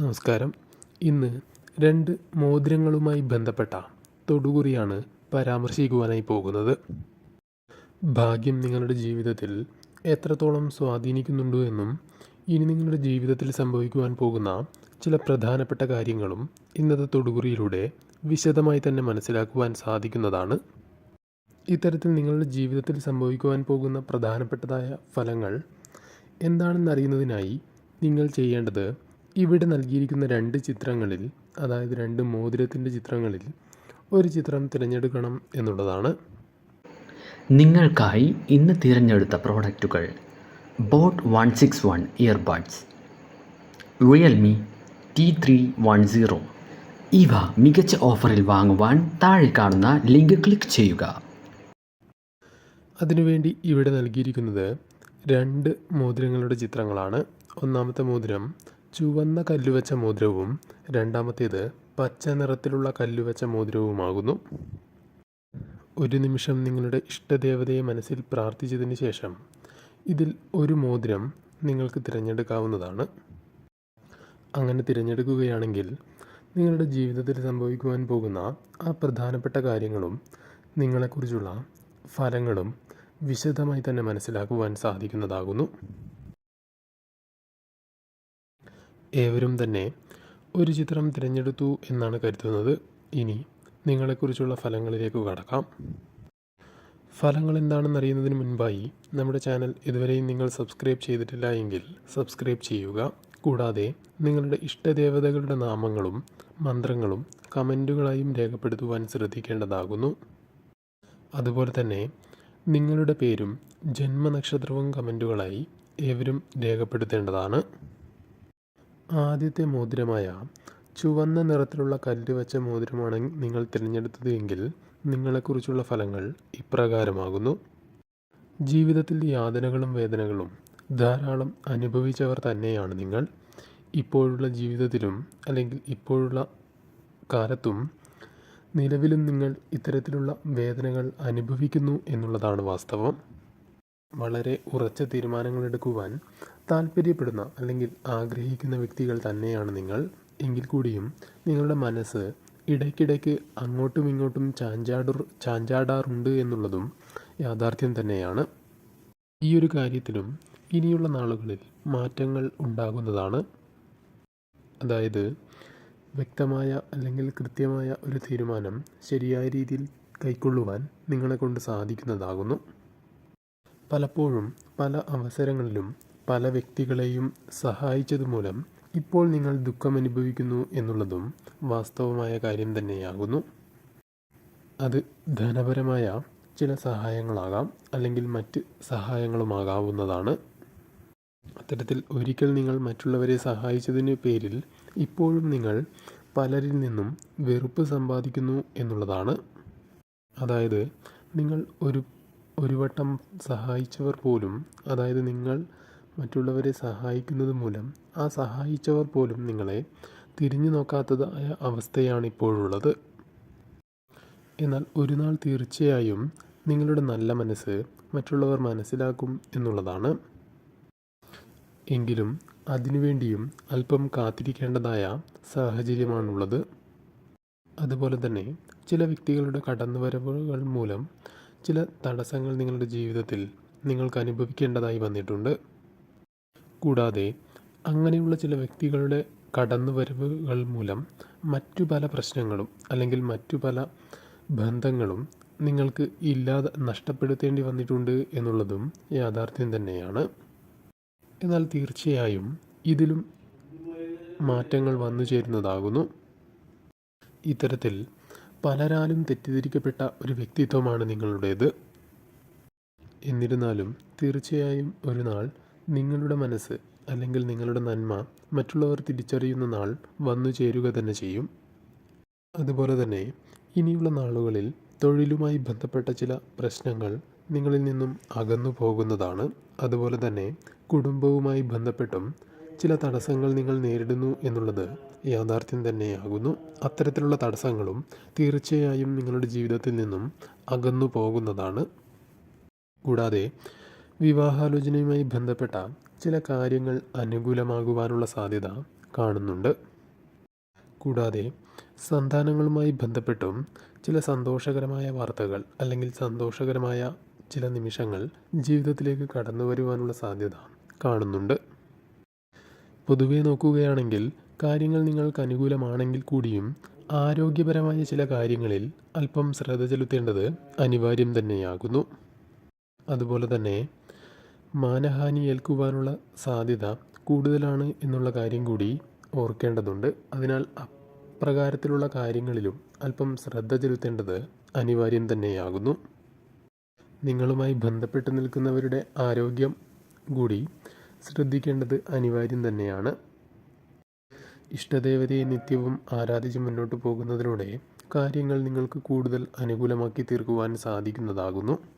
നമസ്കാരം. ഇന്ന് രണ്ട് മോതിരങ്ങളുമായി ബന്ധപ്പെട്ട തൊടുകുറിയാണ് പരാമർശിക്കുവാനായി പോകുന്നത്. ഭാഗ്യം നിങ്ങളുടെ ജീവിതത്തിൽ എത്രത്തോളം സ്വാധീനിക്കുന്നുണ്ടോ എന്നും ഇനി നിങ്ങളുടെ ജീവിതത്തിൽ സംഭവിക്കുവാൻ പോകുന്ന ചില പ്രധാനപ്പെട്ട കാര്യങ്ങളും ഇന്നത്തെ തൊടുകുറിയിലൂടെ വിശദമായി തന്നെ മനസ്സിലാക്കുവാൻ സാധിക്കുന്നതാണ്. ഇത്തരത്തിൽ നിങ്ങളുടെ ജീവിതത്തിൽ സംഭവിക്കുവാൻ പോകുന്ന പ്രധാനപ്പെട്ടതായ ഫലങ്ങൾ എന്താണെന്നറിയുന്നതിനായി നിങ്ങൾ ചെയ്യേണ്ടത് ഇവിടെ നൽകിയിരിക്കുന്ന രണ്ട് ചിത്രങ്ങളിൽ അതായത് രണ്ട് മോതിരത്തിന്റെ ചിത്രങ്ങളിൽ ഒരു ചിത്രം തിരഞ്ഞെടുക്കണം എന്നുള്ളതാണ്. നിങ്ങൾക്കായി ഇന്ന് തിരഞ്ഞെടുത്ത പ്രോഡക്റ്റുകൾ boAt one six one earbuds Realme T three one zero. ഇവ മികച്ച ഓഫറിൽ വാങ്ങുവാൻ താഴെ കാണുന്ന ലിങ്ക് ക്ലിക്ക് ചെയ്യുക. അതിനുവേണ്ടി ഇവിടെ നൽകിയിരിക്കുന്നത് രണ്ട് മോതിരങ്ങളുടെ ചിത്രങ്ങളാണ്. ഒന്നാമത്തെ മോതിരം ചുവന്ന കല്ലുവച്ച മോതിരവും രണ്ടാമത്തേത് പച്ച നിറത്തിലുള്ള കല്ലുവച്ച മോതിരവുമാകുന്നു. ഒരു നിമിഷം നിങ്ങളുടെ ഇഷ്ടദേവതയെ മനസ്സിൽ പ്രാർത്ഥിച്ചതിന് ശേഷം ഇതിൽ ഒരു മോതിരം നിങ്ങൾക്ക് തിരഞ്ഞെടുക്കാവുന്നതാണ്. അങ്ങനെ തിരഞ്ഞെടുക്കുകയാണെങ്കിൽ നിങ്ങളുടെ ജീവിതത്തിൽ സംഭവിക്കുവാൻ പോകുന്ന ആ പ്രധാനപ്പെട്ട കാര്യങ്ങളും നിങ്ങളെക്കുറിച്ചുള്ള ഫലങ്ങളും വിശദമായി തന്നെ മനസ്സിലാക്കുവാൻ സാധിക്കുന്നതാകുന്നു. ഏവരും തന്നെ ഒരു ചിത്രം തിരഞ്ഞെടുത്തു എന്നാണ് കരുതുന്നത്. ഇനി നിങ്ങളെക്കുറിച്ചുള്ള ഫലങ്ങളിലേക്ക് കടക്കാം. ഫലങ്ങൾ എന്താണെന്ന് അറിയുന്നതിന് മുൻപായി നമ്മുടെ ചാനൽ ഇതുവരെയും നിങ്ങൾ സബ്സ്ക്രൈബ് ചെയ്തിട്ടില്ല എങ്കിൽ സബ്സ്ക്രൈബ് ചെയ്യുക. കൂടാതെ നിങ്ങളുടെ ഇഷ്ടദേവതകളുടെ നാമങ്ങളും മന്ത്രങ്ങളും കമന്റുകളായും രേഖപ്പെടുത്തുവാൻ ശ്രദ്ധിക്കേണ്ടതാകുന്നു. അതുപോലെ തന്നെ നിങ്ങളുടെ പേരും ജന്മനക്ഷത്രവും കമന്റുകളായി ഏവരും രേഖപ്പെടുത്തേണ്ടതാണ്. ആദ്യത്തെ മോതിരമായ ചുവന്ന നിറത്തിലുള്ള കല്ല് വച്ച മോതിരമാണ് നിങ്ങൾ തിരഞ്ഞെടുത്തത് എങ്കിൽ നിങ്ങളെക്കുറിച്ചുള്ള ഫലങ്ങൾ ഇപ്രകാരമാകുന്നു. ജീവിതത്തിൽ യാതനകളും വേദനകളും ധാരാളം അനുഭവിച്ചവർ തന്നെയാണ് നിങ്ങൾ. ഇപ്പോഴുള്ള ജീവിതത്തിലും അല്ലെങ്കിൽ ഇപ്പോഴുള്ള കാലത്തും നിലവിലും നിങ്ങൾ ഇത്തരത്തിലുള്ള വേദനകൾ അനുഭവിക്കുന്നു എന്നുള്ളതാണ് വാസ്തവം. വളരെ ഉറച്ച തീരുമാനങ്ങൾ എടുക്കുവാൻ താല്പര്യപ്പെടുന്ന അല്ലെങ്കിൽ ആഗ്രഹിക്കുന്ന വ്യക്തികൾ തന്നെയാണ് നിങ്ങൾ. എങ്കിൽ കൂടിയും നിങ്ങളുടെ മനസ്സ് ഇടയ്ക്കിടയ്ക്ക് അങ്ങോട്ടും ഇങ്ങോട്ടും ചാഞ്ചാടു ചാഞ്ചാടാറുണ്ട് എന്നുള്ളതും യാഥാർത്ഥ്യം തന്നെയാണ്. ഈ ഒരു കാര്യത്തിലും ഇനിയുള്ള നാളുകളിൽ മാറ്റങ്ങൾ ഉണ്ടാകുന്നതാണ്. അതായത് വ്യക്തമായ അല്ലെങ്കിൽ കൃത്യമായ ഒരു തീരുമാനം ശരിയായ രീതിയിൽ കൈക്കൊള്ളുവാൻ നിങ്ങളെ കൊണ്ട് സാധിക്കുന്നതാകുന്നു. പലപ്പോഴും പല അവസരങ്ങളിലും പല വ്യക്തികളെയും സഹായിച്ചതുമൂലം ഇപ്പോൾ നിങ്ങൾ ദുഃഖം അനുഭവിക്കുന്നു എന്നുള്ളതും വാസ്തവമായ കാര്യം തന്നെയാകുന്നു. അത് ധനപരമായ ചില സഹായങ്ങളാകാം അല്ലെങ്കിൽ മറ്റ് സഹായങ്ങളുമാകാവുന്നതാണ്. അത്തരത്തിൽ ഒരിക്കൽ നിങ്ങൾ മറ്റുള്ളവരെ സഹായിച്ചതിന് പേരിൽ ഇപ്പോഴും നിങ്ങൾ പലരിൽ നിന്നും വെറുപ്പ് സമ്പാദിക്കുന്നു എന്നുള്ളതാണ്. അതായത് നിങ്ങൾ ഒരു ഒരു വട്ടം സഹായിച്ചവർ പോലും അതായത് നിങ്ങൾ മറ്റുള്ളവരെ സഹായിക്കുന്നത് മൂലം ആ സഹായിച്ചവർ പോലും നിങ്ങളെ തിരിഞ്ഞു നോക്കാത്തതായ അവസ്ഥയാണ് ഇപ്പോഴുള്ളത് എന്നാൽ ഒരു നാൾ തീർച്ചയായും നിങ്ങളുടെ നല്ല മനസ്സ് മറ്റുള്ളവർ മനസ്സിലാക്കും എന്നുള്ളതാണ്. എങ്കിലും അതിനുവേണ്ടിയും അല്പം കാത്തിരിക്കേണ്ടതായ സാഹചര്യമാണുള്ളത്. അതുപോലെ തന്നെ ചില വ്യക്തികളുടെ കടന്നുവരവുകൾ മൂലം ചില തടസ്സങ്ങൾ നിങ്ങളുടെ ജീവിതത്തിൽ നിങ്ങൾക്ക് അനുഭവിക്കേണ്ടതായി വന്നിട്ടുണ്ട്. കൂടാതെ അങ്ങനെയുള്ള ചില വ്യക്തികളുടെ കടന്നുവരവുകൾ മൂലം മറ്റു പല പ്രശ്നങ്ങളും അല്ലെങ്കിൽ മറ്റു പല ബന്ധങ്ങളും നിങ്ങൾക്ക് ഇല്ലാതെ നഷ്ടപ്പെടുത്തേണ്ടി വന്നിട്ടുണ്ട് എന്നുള്ളതും യാഥാർത്ഥ്യം തന്നെയാണ്. എന്നാൽ തീർച്ചയായും ഇതിലും മാറ്റങ്ങൾ വന്നു ചേരുന്നതാകുന്നു. ഇത്തരത്തിൽ പലരാലും തെറ്റിദ്ധരിക്കപ്പെട്ട ഒരു വ്യക്തിത്വമാണ് നിങ്ങളുടേത്. എന്നിരുന്നാലും തീർച്ചയായും ഒരു നാൾ നിങ്ങളുടെ മനസ്സ് അല്ലെങ്കിൽ നിങ്ങളുടെ നന്മ മറ്റുള്ളവർ തിരിച്ചറിയുന്ന നാൾ വന്നു ചേരുക തന്നെ ചെയ്യും. അതുപോലെ തന്നെ ഇനിയുള്ള നാളുകളിൽ തൊഴിലുമായി ബന്ധപ്പെട്ട ചില പ്രശ്നങ്ങൾ നിങ്ങളിൽ നിന്നും അകന്നു പോകുന്നതാണ്. അതുപോലെ തന്നെ കുടുംബവുമായി ബന്ധപ്പെട്ടും ചില തടസ്സങ്ങൾ നിങ്ങൾ നേരിടുന്നു എന്നുള്ളത് യാഥാർത്ഥ്യം തന്നെയാകുന്നു. അത്തരത്തിലുള്ള തടസ്സങ്ങളും തീർച്ചയായും നിങ്ങളുടെ ജീവിതത്തിൽ നിന്നും അകന്നു പോകുന്നതാണ്. കൂടാതെ വിവാഹാലോചനയുമായി ബന്ധപ്പെട്ട ചില കാര്യങ്ങൾ അനുകൂലമാകുവാനുള്ള സാധ്യത കാണുന്നുണ്ട്. കൂടാതെ സന്താനങ്ങളുമായി ബന്ധപ്പെട്ടും ചില സന്തോഷകരമായ വാർത്തകൾ അല്ലെങ്കിൽ സന്തോഷകരമായ ചില നിമിഷങ്ങൾ ജീവിതത്തിലേക്ക് കടന്നു വരുവാനുള്ള സാധ്യത കാണുന്നുണ്ട്. പൊതുവെ നോക്കുകയാണെങ്കിൽ കാര്യങ്ങൾ നിങ്ങൾക്ക് അനുകൂലമാണെങ്കിൽ കൂടിയും ആരോഗ്യപരമായ ചില കാര്യങ്ങളിൽ അല്പം ശ്രദ്ധ ചെലുത്തേണ്ടത് അനിവാര്യം തന്നെയാകുന്നു. അതുപോലെ തന്നെ മാനഹാനി ഏൽക്കുവാനുള്ള സാധ്യത കൂടുതലാണ് എന്നുള്ള കാര്യം കൂടി ഓർക്കേണ്ടതുണ്ട്. അതിനാൽ അപ്രകാരത്തിലുള്ള കാര്യങ്ങളിലും അല്പം ശ്രദ്ധ ചെലുത്തേണ്ടത് അനിവാര്യം തന്നെയാകുന്നു. നിങ്ങളുമായി ബന്ധപ്പെട്ട് നിൽക്കുന്നവരുടെ ആരോഗ്യം കൂടി ശ്രദ്ധിക്കേണ്ടത് അനിവാര്യം തന്നെയാണ്. ഇഷ്ടദേവതയെ നിത്യവും ആരാധിച്ച് മുന്നോട്ട് പോകുന്നതിലൂടെ കാര്യങ്ങൾ നിങ്ങൾക്ക് കൂടുതൽ അനുകൂലമാക്കി തീർക്കുവാൻ സാധിക്കുന്നതാകുന്നു.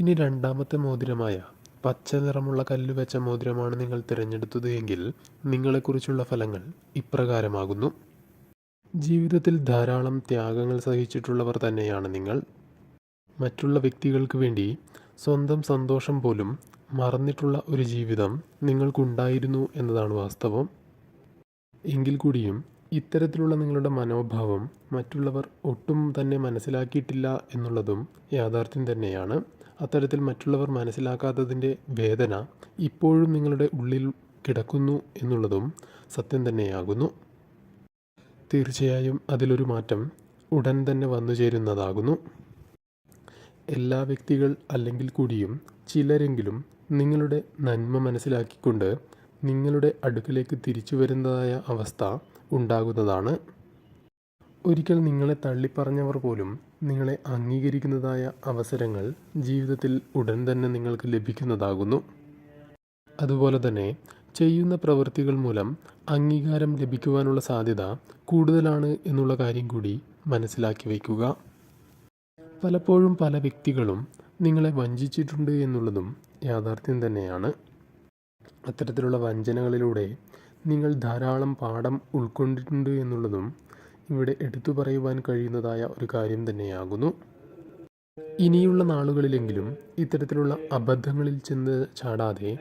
ഇനി രണ്ടാമത്തെ മോതിരമായ പച്ച നിറമുള്ള കല്ല് വെച്ച മോതിരമാണ് നിങ്ങൾ തിരഞ്ഞെടുത്തത് എങ്കിൽ നിങ്ങളെക്കുറിച്ചുള്ള ഫലങ്ങൾ ഇപ്രകാരമാകുന്നു. ജീവിതത്തിൽ ധാരാളം ത്യാഗങ്ങൾ സഹിച്ചിട്ടുള്ളവർ തന്നെയാണ് നിങ്ങൾ. മറ്റുള്ള വ്യക്തികൾക്ക് വേണ്ടി സ്വന്തം സന്തോഷം പോലും മറന്നിട്ടുള്ള ഒരു ജീവിതം നിങ്ങൾക്കുണ്ടായിരുന്നു എന്നതാണ് വാസ്തവം. എങ്കിൽ കൂടിയും ഇത്തരത്തിലുള്ള നിങ്ങളുടെ മനോഭാവം മറ്റുള്ളവർ ഒട്ടും തന്നെ മനസ്സിലാക്കിയിട്ടില്ല എന്നുള്ളതും യാഥാർത്ഥ്യം തന്നെയാണ്. അത്തരത്തിൽ മറ്റുള്ളവർ മനസ്സിലാക്കാത്തതിന്റെ വേദന ഇപ്പോഴും നിങ്ങളുടെ ഉള്ളിൽ കിടക്കുന്നു എന്നുള്ളതും സത്യം തന്നെയാകുന്നു. തീർച്ചയായും അതിലൊരു മാറ്റം ഉടൻ തന്നെ വന്നു ചേരുന്നതാകുന്നു. എല്ലാ വ്യക്തികൾ അല്ലെങ്കിൽ കൂടിയും ചിലരെങ്കിലും നിങ്ങളുടെ നന്മ മനസ്സിലാക്കിക്കൊണ്ട് നിങ്ങളുടെ അടുക്കിലേക്ക് തിരിച്ചു വരുന്നതായ അവസ്ഥ ഉണ്ടാകുന്നതാണ്. ഒരിക്കൽ നിങ്ങളെ തള്ളിപ്പറഞ്ഞവർ പോലും നിങ്ങളെ അംഗീകരിക്കുന്നതായ അവസരങ്ങൾ ജീവിതത്തിൽ ഉടൻ തന്നെ നിങ്ങൾക്ക് ലഭിക്കുന്നതാകുന്നു. അതുപോലെ തന്നെ ചെയ്യുന്ന പ്രവൃത്തികൾ മൂലം അംഗീകാരം ലഭിക്കുവാനുള്ള സാധ്യത കൂടുതലാണ് എന്നുള്ള കാര്യം കൂടി മനസ്സിലാക്കി വയ്ക്കുക. പലപ്പോഴും പല വ്യക്തികളും നിങ്ങളെ വഞ്ചിച്ചിട്ടുണ്ട് എന്നുള്ളതും യാഥാർത്ഥ്യം തന്നെയാണ്. അത്തരത്തിലുള്ള വഞ്ചനകളിലൂടെ നിങ്ങൾ ധാരാളം പാഠം ഉൾക്കൊണ്ടിട്ടുണ്ട് എന്നുള്ളതും ഇവിടെ എടുത്തു പറയുവാൻ കഴിയുന്നതായ ഒരു കാര്യം തന്നെയാകുന്നു. ഇനിയുള്ള നാളുകളിലെങ്കിലും ഇത്തരത്തിലുള്ള അബദ്ധങ്ങളിൽ ചെന്ന് ചാടാതെ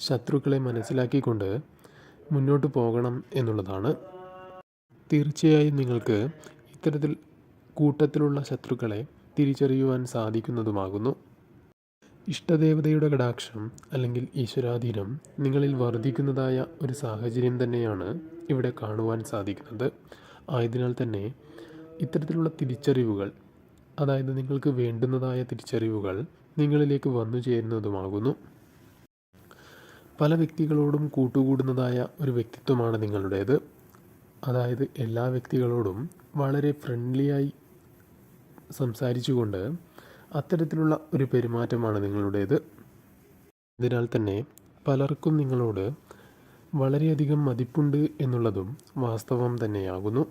ശത്രുക്കളെ മനസ്സിലാക്കിക്കൊണ്ട് മുന്നോട്ട് പോകണം എന്നുള്ളതാണ്. തീർച്ചയായും നിങ്ങൾക്ക് ഇത്തരത്തിൽ കൂട്ടത്തിലുള്ള ശത്രുക്കളെ തിരിച്ചറിയുവാൻ സാധിക്കുന്നതുമാകുന്നു. ഇഷ്ടദേവതയുടെ കടാക്ഷം അല്ലെങ്കിൽ ഈശ്വരാധീനം നിങ്ങളിൽ വർദ്ധിക്കുന്നതായ ഒരു സാഹചര്യം തന്നെയാണ് ഇവിടെ കാണുവാൻ സാധിക്കുന്നത്. ആയതിനാൽ തന്നെ ഇത്തരത്തിലുള്ള തിരിച്ചറിവുകൾ അതായത് നിങ്ങൾക്ക് വേണ്ടുന്നതായ തിരിച്ചറിവുകൾ നിങ്ങളിലേക്ക് വന്നു ചേരുന്നതുമാകുന്നു. പല വ്യക്തികളോടും കൂട്ടുകൂടുന്നതായ ഒരു വ്യക്തിത്വമാണ് നിങ്ങളുടേത്. അതായത് എല്ലാ വ്യക്തികളോടും വളരെ ഫ്രണ്ട്ലിയായി സംസാരിച്ചുകൊണ്ട് അത്തരത്തിലുള്ള ഒരു പെരുമാറ്റമാണ് നിങ്ങളുടേത്. അതിനാൽ തന്നെ പലർക്കും നിങ്ങളോട് വളരെയധികം മതിപ്പുണ്ട് എന്നുള്ളതും വാസ്തവം തന്നെയാകുന്നു.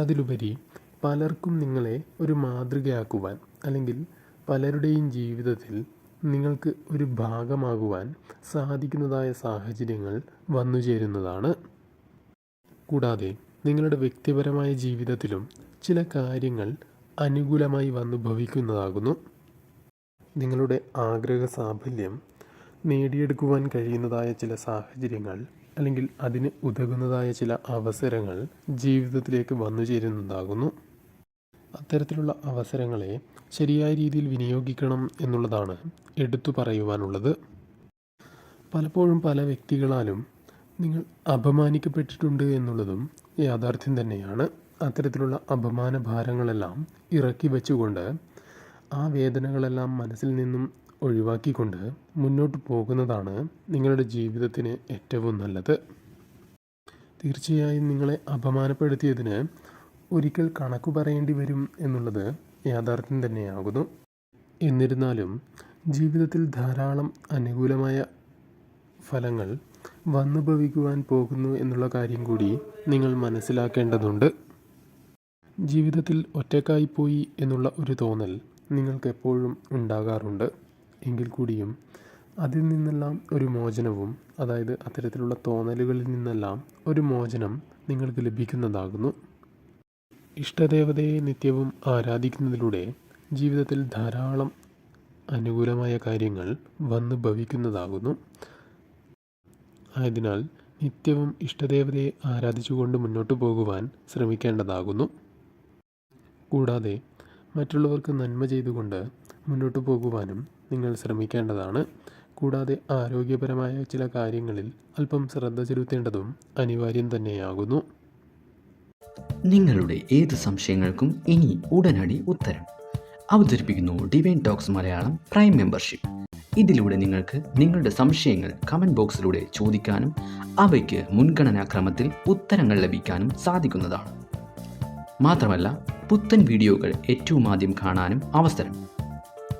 അതിലുപരി പലർക്കും നിങ്ങളെ ഒരു മാതൃകയാക്കുവാൻ അല്ലെങ്കിൽ പലരുടെയും ജീവിതത്തിൽ നിങ്ങൾക്ക് ഒരു ഭാഗമാകുവാൻ സാധിക്കുന്നതായ സാഹചര്യങ്ങൾ വന്നു ചേരുന്നതാണ് കൂടാതെ നിങ്ങളുടെ വ്യക്തിപരമായ ജീവിതത്തിലും ചില കാര്യങ്ങൾ അനുകൂലമായി വന്നുഭവിക്കുന്നതാകുന്നു. നിങ്ങളുടെ ആഗ്രഹ സാഫല്യം നേടിയെടുക്കുവാൻ കഴിയുന്നതായ ചില സാഹചര്യങ്ങൾ അല്ലെങ്കിൽ അതിന് ഉതകുന്നതായ ചില അവസരങ്ങൾ ജീവിതത്തിലേക്ക് വന്നു ചേരുന്നതാകുന്നു. അത്തരത്തിലുള്ള അവസരങ്ങളെ ശരിയായ രീതിയിൽ വിനിയോഗിക്കണം എന്നുള്ളതാണ് എടുത്തു പറയുവാനുള്ളത്. പലപ്പോഴും പല വ്യക്തികളാലും നിങ്ങൾ അപമാനിക്കപ്പെട്ടിട്ടുണ്ട് എന്നുള്ളതും യാഥാർത്ഥ്യം തന്നെയാണ്. അത്തരത്തിലുള്ള അപമാന ഭാരങ്ങളെല്ലാം ഇറക്കി വെച്ചുകൊണ്ട് ആ വേദനകളെല്ലാം മനസ്സിൽ നിന്നും ഒഴിവാക്കിക്കൊണ്ട് മുന്നോട്ട് പോകുന്നതാണ് നിങ്ങളുടെ ജീവിതത്തിന് ഏറ്റവും നല്ലത്. തീർച്ചയായും നിങ്ങളെ അപമാനപ്പെടുത്തിയതിന് ഒരിക്കൽ കണക്ക് പറയേണ്ടി വരും എന്നുള്ളത് യാഥാർത്ഥ്യം തന്നെയാകുന്നു. എന്നിരുന്നാലും ജീവിതത്തിൽ ധാരാളം അനുകൂലമായ ഫലങ്ങൾ വന്നു ഭവിക്കുവാൻ പോകുന്നു എന്നുള്ള കാര്യം കൂടി നിങ്ങൾ മനസ്സിലാക്കേണ്ടതുണ്ട്. ജീവിതത്തിൽ ഒറ്റക്കായി പോയി എന്നുള്ള ഒരു തോന്നൽ നിങ്ങൾക്ക് എപ്പോഴും ഉണ്ടാകാറുണ്ട്. എങ്കിൽ കൂടിയും അതിൽ നിന്നെല്ലാം ഒരു മോചനവും അതായത് അത്തരത്തിലുള്ള തോന്നലുകളിൽ നിന്നെല്ലാം ഒരു മോചനം നിങ്ങൾക്ക് ലഭിക്കുന്നതാകുന്നു. ഇഷ്ടദേവതയെ നിത്യവും ആരാധിക്കുന്നതിലൂടെ ജീവിതത്തിൽ ധാരാളം അനുകൂലമായ കാര്യങ്ങൾ വന്നു ഭവിക്കുന്നതാകുന്നു. ആയതിനാൽ നിത്യവും ഇഷ്ടദേവതയെ ആരാധിച്ചുകൊണ്ട് മുന്നോട്ട് പോകുവാൻ ശ്രമിക്കേണ്ടതാകുന്നു. കൂടാതെ മറ്റുള്ളവർക്ക് നന്മ ചെയ്തുകൊണ്ട് മുന്നോട്ട് പോകുവാനും നിങ്ങൾ ശ്രമിക്കേണ്ടതാണ്. കൂടാതെ ആരോഗ്യപരമായ ചില കാര്യങ്ങളിൽ അല്പം ശ്രദ്ധ ചെലുത്തേണ്ടതും അനിവാര്യം തന്നെയാകുന്നു. നിങ്ങളുടെ ഏത് സംശയങ്ങൾക്കും ഇനി ഉടനടി ഉത്തരം. അവതരിപ്പിക്കുന്നു divine talks Malayalam prime membership ഇതിലൂടെ നിങ്ങൾക്ക് നിങ്ങളുടെ സംശയങ്ങൾ കമന്റ് ബോക്സിലൂടെ ചോദിക്കാനും അവയ്ക്ക് മുൻഗണനാക്രമത്തിൽ ഉത്തരങ്ങൾ ലഭിക്കാനും സാധിക്കുന്നതാണ്. മാത്രമല്ല പുത്തൻ വീഡിയോകൾ ഏറ്റവും ആദ്യം കാണാനും അവസരം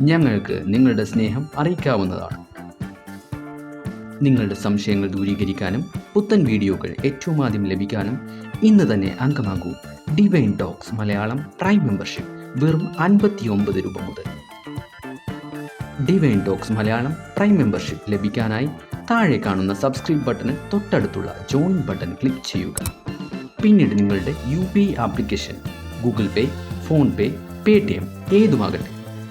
ഞങ്ങൾക്ക് നിങ്ങളുടെ സ്നേഹം അറിയിക്കാവുന്നതാണ്. നിങ്ങളുടെ സംശയങ്ങൾ ദൂരീകരിക്കാനും പുത്തൻ വീഡിയോകൾ ഏറ്റവും ആദ്യം ലഭിക്കാനും ഇന്ന് തന്നെ അംഗമാകൂ divine talks Malayalam prime membership വെറും അൻപത്തി ഒമ്പത് രൂപ മുതൽ. Divine talks Malayalam prime membership ലഭിക്കാനായി താഴെ കാണുന്ന സബ്സ്ക്രൈബ് ബട്ടണിൽ തൊട്ടടുത്തുള്ള ജോയിൻ ബട്ടൺ ക്ലിക്ക് ചെയ്യുക. പിന്നീട് നിങ്ങളുടെ U P application Google pay PhonePe Paytm ഏതുമാകട്ടെ